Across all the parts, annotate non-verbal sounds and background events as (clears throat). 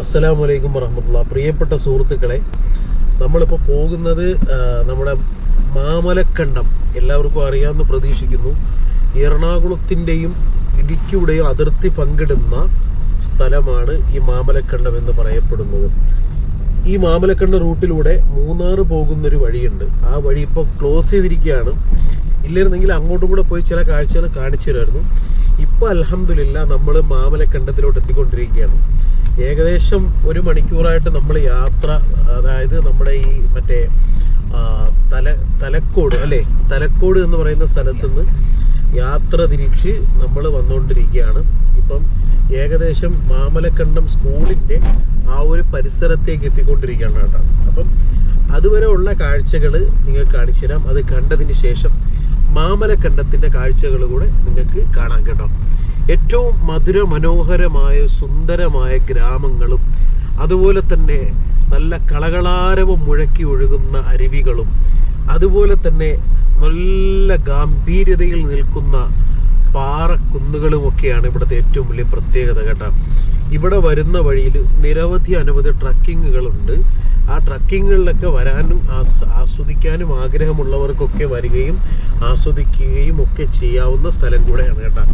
അസ്സലാമു അലൈക്കും വറഹമത്തുള്ള പ്രിയപ്പെട്ട സുഹൃത്തുക്കളെ നമ്മളിപ്പോൾ പോകുന്നത് നമ്മുടെ മാമലക്കണ്ടം എല്ലാവർക്കും അറിയാമെന്ന് പ്രതീക്ഷിക്കുന്നു. എറണാകുളത്തിന്റെയും ഇടുക്കിയുടെയും അതിർത്തി പങ്കിടുന്ന സ്ഥലമാണ് ഈ മാമലക്കണ്ടം എന്ന് പറയപ്പെടുന്നത്. ഈ മാമലക്കണ്ട റൂട്ടിലൂടെ മൂന്നാർ പോകുന്നൊരു വഴിയുണ്ട്. ആ വഴി ഇപ്പോൾ ക്ലോസ് ചെയ്തിരിക്കുകയാണ്. ഇല്ലായിരുന്നെങ്കിൽ അങ്ങോട്ടും കൂടെ പോയി ചില കാഴ്ചകൾ കാണിച്ചു തരുമായിരുന്നു ഇപ്പോൾ അലഹമില്ല നമ്മൾ മാമലക്കണ്ടത്തിലോട്ട് എത്തിക്കൊണ്ടിരിക്കുകയാണ്. ഏകദേശം ഒരു മണിക്കൂറായിട്ട് നമ്മൾ യാത്ര അതായത് നമ്മുടെ ഈ മറ്റേ തല തലക്കോട് അല്ലേ? തലക്കോട് എന്ന് പറയുന്ന സ്ഥലത്ത് നിന്ന് യാത്ര തിരിച്ച് നമ്മൾ വന്നുകൊണ്ടിരിക്കുകയാണ്. ഇപ്പം ഏകദേശം മാമലക്കണ്ടം സ്കൂളിന്റെ ആ ഒരു പരിസരത്തേക്ക് എത്തിക്കൊണ്ടിരിക്കുകയാണ് കേട്ടോ. അപ്പം അതുവരെ ഉള്ള കാഴ്ചകൾ നിങ്ങൾക്ക് കാണിച്ചു തരാം. അത് കണ്ടതിന് ശേഷം മാമലക്കണ്ടത്തിന്റെ കാഴ്ചകൾ കൂടെ നിങ്ങൾക്ക് കാണാം കേട്ടോ. ഏറ്റവും മധുര മനോഹരമായ സുന്ദരമായ ഗ്രാമങ്ങളും അതുപോലെ തന്നെ നല്ല കളകളാരവം മുഴക്കി ഒഴുകുന്ന അരുവികളും അതുപോലെ തന്നെ നല്ല ഗാംഭീര്യതയിൽ നിൽക്കുന്ന പാറക്കുന്നുകളും ഒക്കെയാണ് ഇവിടുത്തെ ഏറ്റവും വലിയ പ്രത്യേകത കേട്ടോ. ഇവിടെ വരുന്ന വഴിയിൽ നിരവധി അനവധി ട്രക്കിങ്ങുകളുണ്ട്. ആ ട്രക്കിങ്ങുകളിലൊക്കെ വരാനും ആസ് ആസ്വദിക്കാനും ആഗ്രഹമുള്ളവർക്കൊക്കെ വരികയും ആസ്വദിക്കുകയും ഒക്കെ ചെയ്യാവുന്ന സ്ഥലം കൂടെയാണ് കേട്ടോ.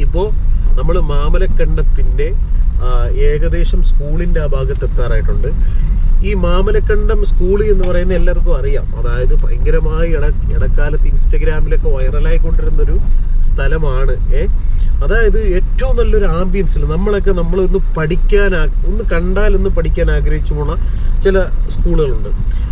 ഇപ്പോൾ നമ്മൾ മാമലക്കണ്ടത്തിന്റെ ഏകദേശം സ്കൂളിന്റെ ആ ഭാഗത്ത് എത്താറായിട്ടുണ്ട്. ഈ മാമലക്കണ്ടം സ്കൂൾ എന്ന് പറയുന്ന എല്ലാവർക്കും അറിയാം. അതായത് ഭയങ്കരമായി ഇട ഇടക്കാലത്ത് ഇൻസ്റ്റഗ്രാമിലൊക്കെ വൈറലായിക്കൊണ്ടിരുന്നൊരു സ്ഥലമാണ്. ഏ? അതായത് ഏറ്റവും നല്ലൊരു ആംബിയൻസിൽ നമ്മളൊക്കെ നമ്മളൊന്ന് പഠിക്കാൻ ഒന്ന് കണ്ടാൽ ഒന്ന് പഠിക്കാൻ ആഗ്രഹിച്ചു പോണ ചില സ്കൂളുകളുണ്ട്.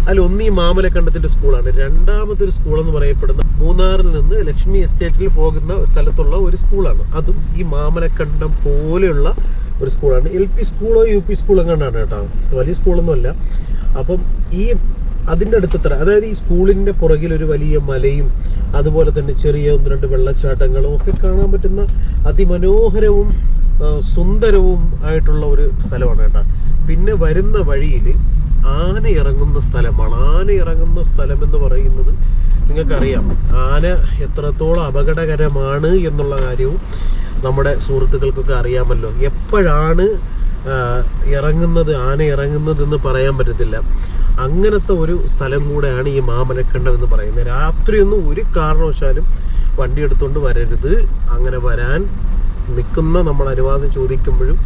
അതിൽ ഒന്ന് ഈ മാമലക്കണ്ടത്തിന്റെ സ്കൂളാണ്. രണ്ടാമതൊരു സ്കൂൾ എന്ന് പറയപ്പെടുന്ന മൂന്നാറിൽ നിന്ന് ലക്ഷ്മി എസ്റ്റേറ്റിൽ പോകുന്ന സ്ഥലത്തുള്ള ഒരു സ്കൂളാണ്. അതും ഈ മാമലക്കണ്ടം പോലെയുള്ള ഒരു സ്കൂളാണ്. എൽ പി സ്കൂളോ യു പി സ്കൂളോ കണ്ടാണ് കേട്ടോ? വലിയ സ്കൂളൊന്നുമല്ല. അപ്പം ഈ അതിന്റെ അടുത്തത്ര. അതായത് ഈ സ്കൂളിന്റെ പുറകിൽ ഒരു വലിയ മലയും അതുപോലെ തന്നെ ചെറിയ ഒന്ന് രണ്ട് വെള്ളച്ചാട്ടങ്ങളും ഒക്കെ കാണാൻ പറ്റുന്ന അതിമനോഹരവും സുന്ദരവും ആയിട്ടുള്ള ഒരു സ്ഥലമാണ് കേട്ടോ. പിന്നെ വരുന്ന വഴിയിൽ ആന ഇറങ്ങുന്ന സ്ഥലമാണ്. ആന ഇറങ്ങുന്ന സ്ഥലം എന്ന് പറയുന്നത് നിങ്ങൾക്കറിയാം. ആന എത്രത്തോളം അപകടകരമാണ് എന്നുള്ള കാര്യവും നമ്മുടെ സുഹൃത്തുക്കൾക്കൊക്കെ അറിയാമല്ലോ. എപ്പോഴാണ് ഇറങ്ങുന്നത് ആന ഇറങ്ങുന്നതെന്ന് പറയാൻ പറ്റത്തില്ല. അങ്ങനത്തെ ഒരു സ്ഥലം കൂടെയാണ് ഈ മാമലക്കണ്ടം എന്ന് പറയുന്നത്. രാത്രിയൊന്നും ഒരു കാരണവശാലും വണ്ടി എടുത്തുകൊണ്ട് വരരുത്. അങ്ങനെ വരാൻ നിൽക്കുന്ന നമ്മൾ അനുവാദം ചോദിക്കുമ്പോഴും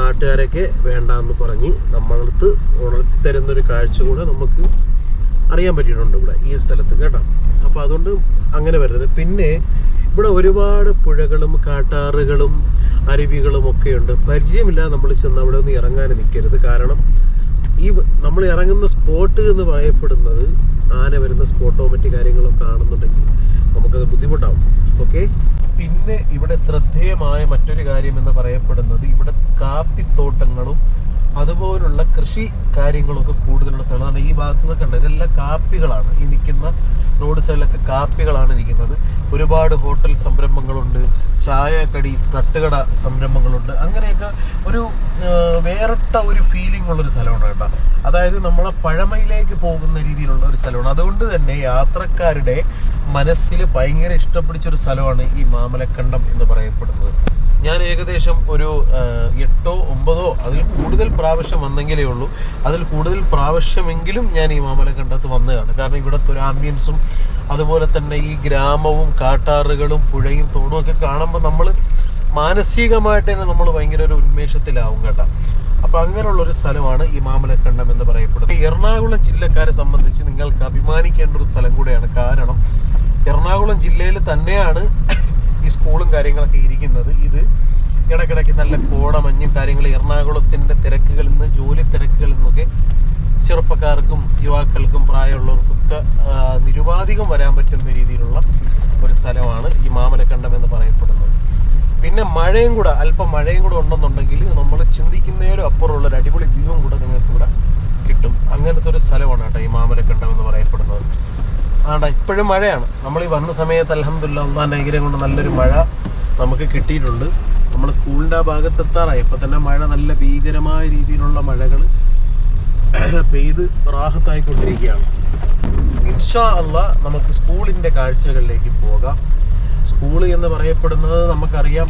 നാട്ടുകാരൊക്കെ വേണ്ടാന്ന് പറഞ്ഞ് നമ്മളടുത്ത് ഉണർത്തി തരുന്നൊരു കാഴ്ച കൂടെ നമുക്ക് അറിയാൻ പറ്റിയിട്ടുണ്ട് ഇവിടെ ഈ സ്ഥലത്ത് കേട്ടോ. അപ്പോൾ അതുകൊണ്ട് അങ്ങനെ വരരുത്. പിന്നെ ഇവിടെ ഒരുപാട് പുഴകളും കാട്ടാറുകളും അരുവികളും ഒക്കെ ഉണ്ട്. പരിചയമില്ലാതെ നമ്മൾ ചെന്ന് അവിടെ ഒന്ന് ഇറങ്ങാൻ നിൽക്കരുത് കാരണം ഈ നമ്മൾ ഇറങ്ങുന്ന സ്പോട്ട് എന്ന് പറയപ്പെടുന്നത് ആന വരുന്ന സ്പോട്ടോ മറ്റു കാര്യങ്ങളോ കാണുന്നുണ്ടെങ്കിൽ നമുക്കത് ബുദ്ധിമുട്ടാവും. ഓക്കെ പിന്നെ ഇവിടെ ശ്രദ്ധേയമായ മറ്റൊരു കാര്യം എന്ന് പറയപ്പെടുന്നത് ഇവിടെ കാപ്പിത്തോട്ടങ്ങളും അതുപോലുള്ള കൃഷി കാര്യങ്ങളൊക്കെ കൂടുതലുള്ള സ്ഥലമാണ് ഈ ഭാഗത്ത് നിന്നൊക്കെ ഉണ്ട് ഇതെല്ലാം കാപ്പികളാണ്. ഈ നിൽക്കുന്ന റോഡ് സൈഡിലൊക്കെ കാപ്പികളാണ് ഇരിക്കുന്നത്. ഒരുപാട് ഹോട്ടൽ സംരംഭങ്ങളുണ്ട്. ചായക്കടി തട്ടുകട സംരംഭങ്ങളുണ്ട്. അങ്ങനെയൊക്കെ ഒരു വേറിട്ട ഒരു ഫീലിംഗ് ഉള്ളൊരു സ്ഥലമാണ് കേട്ടോ. അതായത് നമ്മളെ പഴമയിലേക്ക് പോകുന്ന രീതിയിലുള്ള ഒരു സ്ഥലമാണ്. അതുകൊണ്ട് തന്നെ യാത്രക്കാരുടെ മനസ്സിൽ ഭയങ്കര ഇഷ്ടപ്പിടിച്ചൊരു സ്ഥലമാണ് ഈ മാമലക്കണ്ടം എന്ന് പറയപ്പെടുന്നത്. ഞാൻ ഏകദേശം ഒരു എട്ടോ അതിൽ കൂടുതൽ പ്രാവശ്യം വന്നെങ്കിലേ ഉള്ളൂ. അതിൽ കൂടുതൽ പ്രാവശ്യമെങ്കിലും ഞാൻ ഈ മാമല മാമലക്കണ്ടത്ത് വന്നതാണ്. കാരണം ഇവിടുത്തെ ഒരു ആംബിയൻസും അതുപോലെ തന്നെ ഈ ഗ്രാമവും കാട്ടാറുകളും പുഴയും തോടും ഒക്കെ കാണുമ്പോൾ നമ്മൾ മാനസികമായിട്ട് തന്നെ നമ്മൾ ഭയങ്കര ഒരു ഉന്മേഷത്തിലാവും കേട്ടോ. അപ്പോൾ അങ്ങനെയുള്ള ഒരു സ്ഥലമാണ് ഈ മാമലക്കണ്ടം എന്ന് പറയപ്പെടുന്നത്. എറണാകുളം ജില്ലക്കാരെ സംബന്ധിച്ച് നിങ്ങൾക്ക് അഭിമാനിക്കേണ്ട ഒരു സ്ഥലം കൂടെയാണ് കാരണം എറണാകുളം ജില്ലയിൽ തന്നെയാണ് ഈ സ്കൂളും കാര്യങ്ങളൊക്കെ ഇരിക്കുന്നത്. ഇത് ഇടയ്ക്കിടയ്ക്ക് നല്ല കോടമഞ്ഞും കാര്യങ്ങൾ എറണാകുളത്തിന്റെ തിരക്കുകളിൽ നിന്ന് ജോലി തിരക്കുകളിൽ നിന്നൊക്കെ ചെറുപ്പക്കാർക്കും യുവാക്കൾക്കും പ്രായമുള്ളവർക്കൊക്കെ നിരുപാധികം വരാൻ പറ്റുന്ന രീതിയിലുള്ള ഒരു സ്ഥലമാണ് ഈ മാമലക്കണ്ടം എന്ന് പറയപ്പെടുന്നത്. പിന്നെ മഴയും കൂടെ അല്പം മഴയും കൂടെ ഉണ്ടെന്നുണ്ടെങ്കിൽ നമ്മൾ ചിന്തിക്കുന്നതിലും അപ്പുറമുള്ള ഒരു അടിപൊളി വ്യൂവും കൂടെ നിങ്ങൾക്ക് ഇവിടെ കിട്ടും. അങ്ങനത്തെ ഒരു സ്ഥലമാണ് കേട്ടോ ഈ മാമലക്കണ്ടം എന്ന് പറയപ്പെടുന്നത്. ആണ്ടാ ഇപ്പോഴും മഴയാണ്. നമ്മൾ ഈ വന്ന സമയത്ത് അലഹമില്ല ഒന്നാം അനുഗ്രഹം കൊണ്ട് നല്ലൊരു മഴ നമുക്ക് കിട്ടിയിട്ടുണ്ട്. നമ്മൾ സ്കൂളിന്റെ ആ ഭാഗത്ത് എത്താറായി. ഇപ്പം തന്നെ മഴ നല്ല ഭീകരമായ രീതിയിലുള്ള മഴകൾ (clears throat) പെയ്ത് റാഹത്തായിക്കൊണ്ടിരിക്കുകയാണ്. ഇൻഷാ അല്ല നമുക്ക് സ്കൂളിന്റെ കാഴ്ചകളിലേക്ക് പോകാം. സ്കൂൾ എന്ന് പറയപ്പെടുന്നത് നമുക്കറിയാം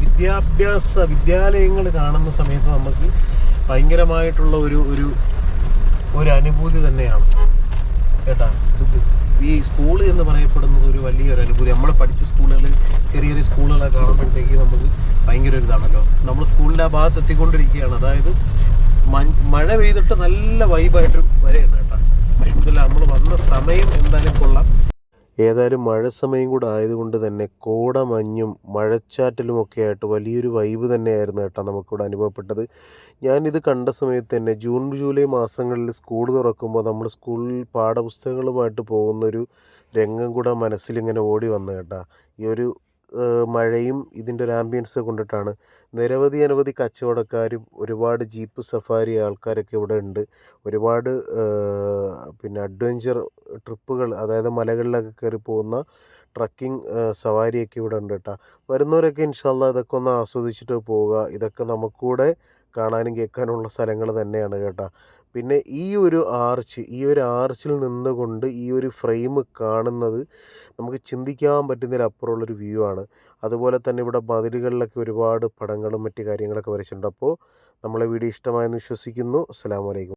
വിദ്യാഭ്യാസ വിദ്യാലയങ്ങൾ കാണുന്ന സമയത്ത് നമുക്ക് ഭയങ്കരമായിട്ടുള്ള ഒരു ഒരു ഒരു അനുഭൂതി തന്നെയാണ്. കേട്ടാ? ഈ സ്കൂൾ എന്ന് പറയപ്പെടുന്നത് ഒരു വലിയൊരു അനുഭൂതി. നമ്മൾ പഠിച്ച സ്കൂളുകൾ ചെറിയ ചെറിയ സ്കൂളുകളൊക്കെ കാണുമ്പോഴത്തേക്ക് നമുക്ക് ഭയങ്കര ഒരു ഇതാണല്ലോ. നമ്മൾ സ്കൂളിന്റെ ആ ഭാഗത്ത് എത്തിക്കൊണ്ടിരിക്കുകയാണ്. അതായത് മഴ പെയ്തിട്ട് നല്ല വൈബായിട്ട് വരെയാണ് കേട്ടോ. അലഹമില്ല നമ്മൾ വന്ന സമയം എന്തായാലും കൊള്ളാം. ഏതായാലും മഴ സമയം കൂടെ ആയതുകൊണ്ട് തന്നെ കോടമഞ്ഞും മഴച്ചാറ്റലും ഒക്കെ ആയിട്ട് വലിയൊരു വൈബ് തന്നെയായിരുന്നു കേട്ടോ നമുക്കിവിടെ അനുഭവപ്പെട്ടത്. ഞാനിത് കണ്ട സമയത്ത് തന്നെ ജൂൺ ജൂലൈ മാസങ്ങളിൽ സ്കൂൾ തുറക്കുമ്പോൾ നമ്മൾ സ്കൂളിൽ പാഠപുസ്തകങ്ങളുമായിട്ട് പോകുന്നൊരു രംഗം കൂടെ മനസ്സിലിങ്ങനെ ഓടി വന്നു കേട്ടോ. ഈ ഒരു മഴയും ഇതിന്റെ ഒരു ആംബിയൻസ് കൊണ്ടിട്ടാണ്. നിരവധി അനവധി കച്ചവടക്കാരും ഒരുപാട് ജീപ്പ് സഫാരി ആൾക്കാരൊക്കെ ഇവിടെ ഉണ്ട്. ഒരുപാട് പിന്നെ അഡ്വഞ്ചർ ട്രിപ്പുകൾ അതായത് മലകളിലൊക്കെ കയറി പോകുന്ന ട്രക്കിംഗ് സവാരിയൊക്കെ ഇവിടെ ഉണ്ട് കേട്ടോ. വരുന്നവരൊക്കെ ഇൻഷാല്ല ഇതൊക്കെ ഒന്ന് ആസ്വദിച്ചിട്ട് പോവുക. ഇതൊക്കെ നമുക്കൂടെ കാണാനും കേൾക്കാനുള്ള സ്ഥലങ്ങൾ തന്നെയാണ് കേട്ടോ. പിന്നെ ഈ ഒരു ആർച്ച് ഈ ഒരു ആർച്ചിൽ നിന്നുകൊണ്ട് ഈ ഒരു ഫ്രെയിം കാണുന്നത് നമുക്ക് ചിന്തിക്കാൻ പറ്റുന്നതിലപ്പുറമുള്ളൊരു വ്യൂ ആണ്. അതുപോലെ തന്നെ ഇവിടെ മതിലുകളിലൊക്കെ ഒരുപാട് പടങ്ങളും മറ്റു കാര്യങ്ങളൊക്കെ വരച്ചിട്ടുണ്ട്. അപ്പോൾ നമ്മളെ വീഡിയോ ഇഷ്ടമായെന്ന് വിശ്വസിക്കുന്നു. അസ്സാം വലൈക്കും